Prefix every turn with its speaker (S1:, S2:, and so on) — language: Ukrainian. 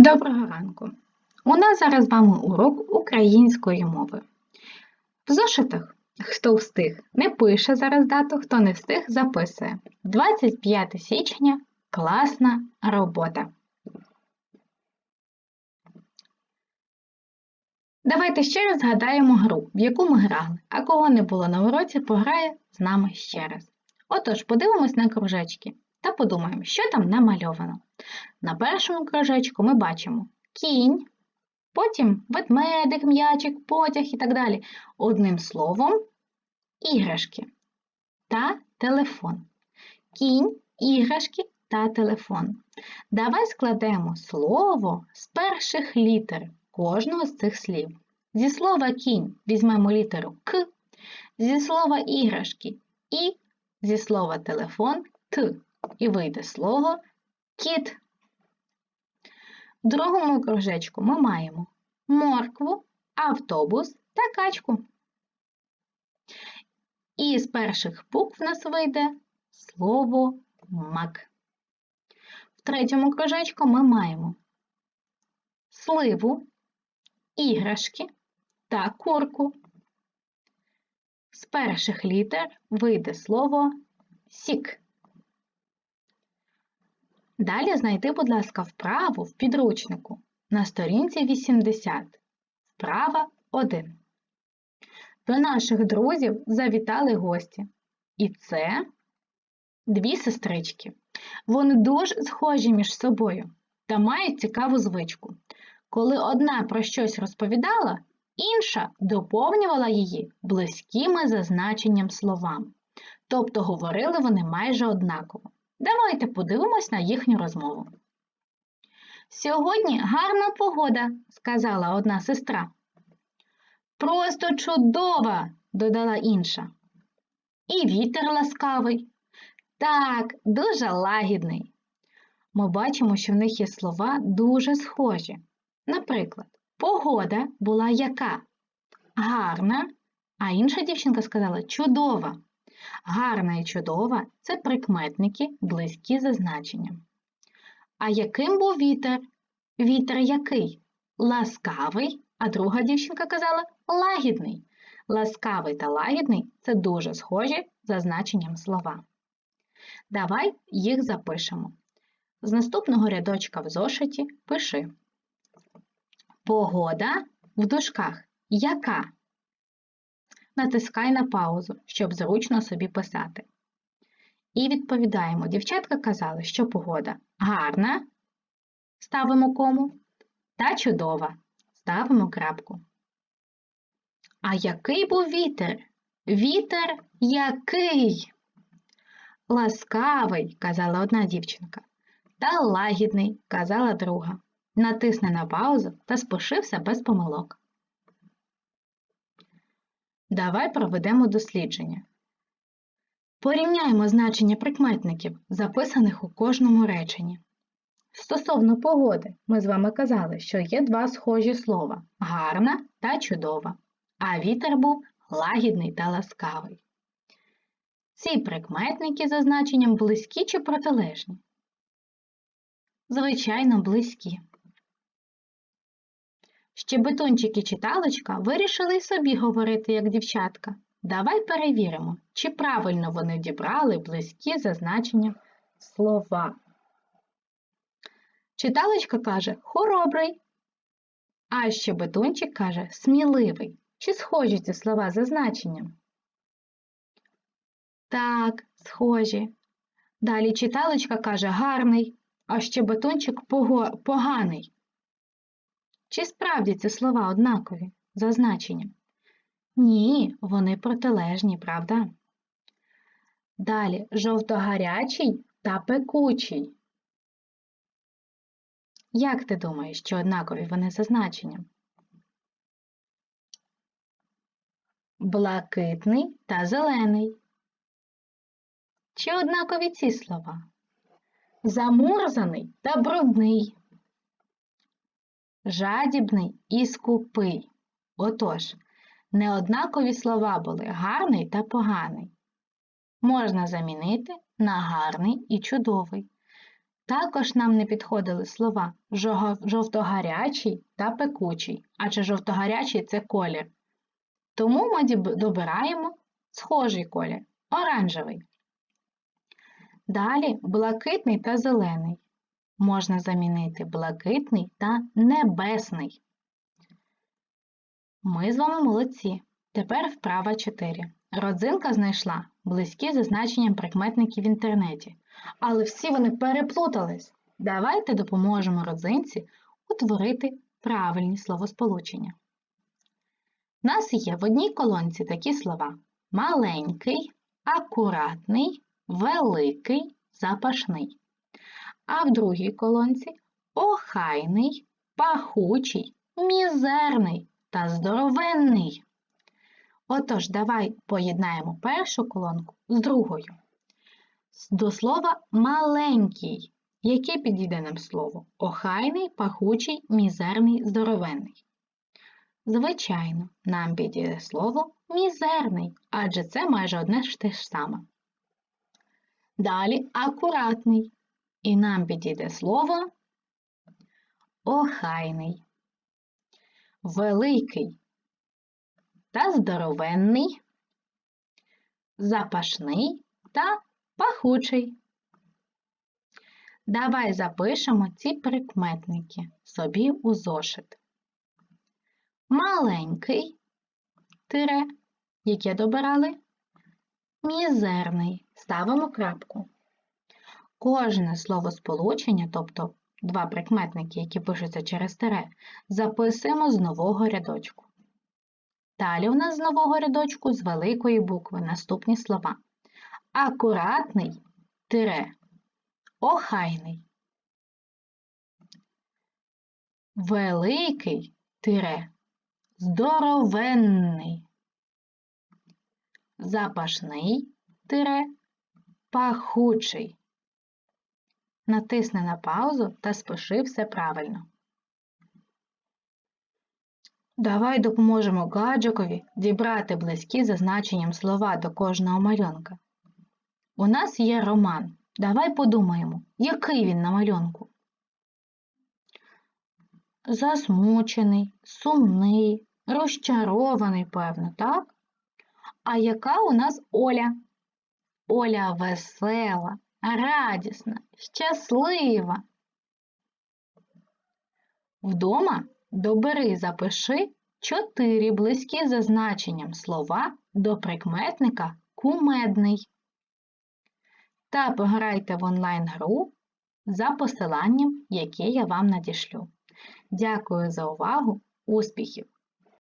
S1: Доброго ранку! У нас зараз з вами урок української мови. В зошитах, хто встиг, не пише зараз дату, хто не встиг, записує. 25 січня класна робота. Давайте ще раз згадаємо гру, в яку ми грали, а кого не було на уроці, пограє з нами ще раз. Отож, подивимось на кружечки та подумаємо, що там намальовано. На першому кружечку ми бачимо кінь, потім ведмедик, м'ячик, потяг і так далі. Одним словом, іграшки та телефон. Кінь, іграшки та телефон. Давай складемо слово з перших літер кожного з цих слів. Зі слова кінь візьмемо літеру К, зі слова іграшки І, зі слова телефон Т. І вийде слово кіт. В другому кружечку ми маємо моркву, автобус та качку. І з перших букв в нас вийде слово мак. В третьому кружечку ми маємо сливу, іграшки та курку. З перших літер вийде слово сік. Далі знайди, будь ласка, вправу в підручнику на сторінці 80. Вправа 1. До наших друзів завітали гості. І це дві сестрички. Вони дуже схожі між собою та мають цікаву звичку. Коли одна про щось розповідала, інша доповнювала її близькими зазначенням словам. Тобто говорили вони майже однаково. Давайте подивимось на їхню розмову. Сьогодні гарна погода, сказала одна сестра. Просто чудова, додала інша. І вітер ласкавий. Так, дуже лагідний. Ми бачимо, що в них є слова дуже схожі. Наприклад, погода була яка? Гарна, а інша дівчинка сказала чудова. Гарна і чудова це прикметники, близькі за значенням. А яким був вітер? Вітер який? Ласкавий, а друга дівчинка казала лагідний. Ласкавий та лагідний це дуже схожі за значенням слова. Давай їх запишемо. З наступного рядочка в зошиті пиши. Погода в дужках. Яка? Натискай на паузу, щоб зручно собі писати. І відповідаємо, дівчатка казали, що погода гарна, ставимо кому, та чудова, ставимо крапку. А який був вітер? Вітер який? Ласкавий, казала одна дівчинка, та лагідний, казала друга. Натисни на паузу та спишився без помилок. Давай проведемо дослідження. Порівняємо значення прикметників, записаних у кожному реченні. Стосовно погоди, ми з вами казали, що є два схожі слова гарна та чудова, а вітер був лагідний та ласкавий. Ці прикметники за значенням близькі чи протилежні? Звичайно, близькі. Щебетунчик і читалочка вирішили й собі говорити, як дівчатка. Давай перевіримо, чи правильно вони дібрали близькі за значенням слова. Читалочка каже хоробрий, а щебетунчик каже сміливий. Чи схожі ці слова за значенням? Так, схожі. Далі читалочка каже гарний, а щебетунчик поганий. Чи справді ці слова однакові за значенням? Ні, вони протилежні, правда? Далі жовтогарячий та пекучий. Як ти думаєш, що однакові вони за значенням? Блакитний та зелений. Чи однакові ці слова? Замурзаний та брудний жадібний і скупий. Отож, неоднакові слова були гарний та поганий. Можна замінити на гарний і чудовий. Також нам не підходили слова жовтогарячий та пекучий, адже жовтогарячий це колір. Тому ми добираємо схожий колір оранжевий. Далі блакитний та зелений. Можна замінити блакитний та небесний. Ми з вами молодці. Тепер вправа 4. Родзинка знайшла близькі за значенням прикметників в інтернеті, але всі вони переплутались. Давайте допоможемо родзинці утворити правильні словосполучення. У нас є в одній колонці такі слова: маленький, акуратний, великий, запашний. А в другій колонці охайний, пахучий, мізерний та здоровенний. Отож, давай поєднаємо першу колонку з другою. До слова маленький. Яке підійде нам слово? Охайний, пахучий, мізерний, здоровенний. Звичайно, нам підійде слово мізерний, адже це майже одне ж те ж саме. Далі акуратний. І нам підійде слово охайний, великий та здоровенний, запашний та пахучий. Давай запишемо ці прикметники собі у зошит. Маленький тире, яке добирали, мізерний. Ставимо крапку. Кожне словосполучення, тобто два прикметники, які пишуться через тире, записуємо з нового рядочку. Далі у нас з нового рядочку з великої букви наступні слова. Акуратний тире, охайний. Великий тире, здоровенний. Запашний тире, пахучий. Натисни на паузу та спиши все правильно. Давай допоможемо гаджикові дібрати близькі за значенням слова до кожного малюнка. У нас є роман. Давай подумаємо, який він на малюнку. Засмучений, сумний, розчарований, певно, так? А яка у нас Оля? Оля весела, радісна, щаслива. Вдома добери, запиши чотири близькі за значенням слова до прикметника кумедний. Та пограйте в онлайн-гру за посиланням, яке я вам надішлю. Дякую за увагу! Успіхів!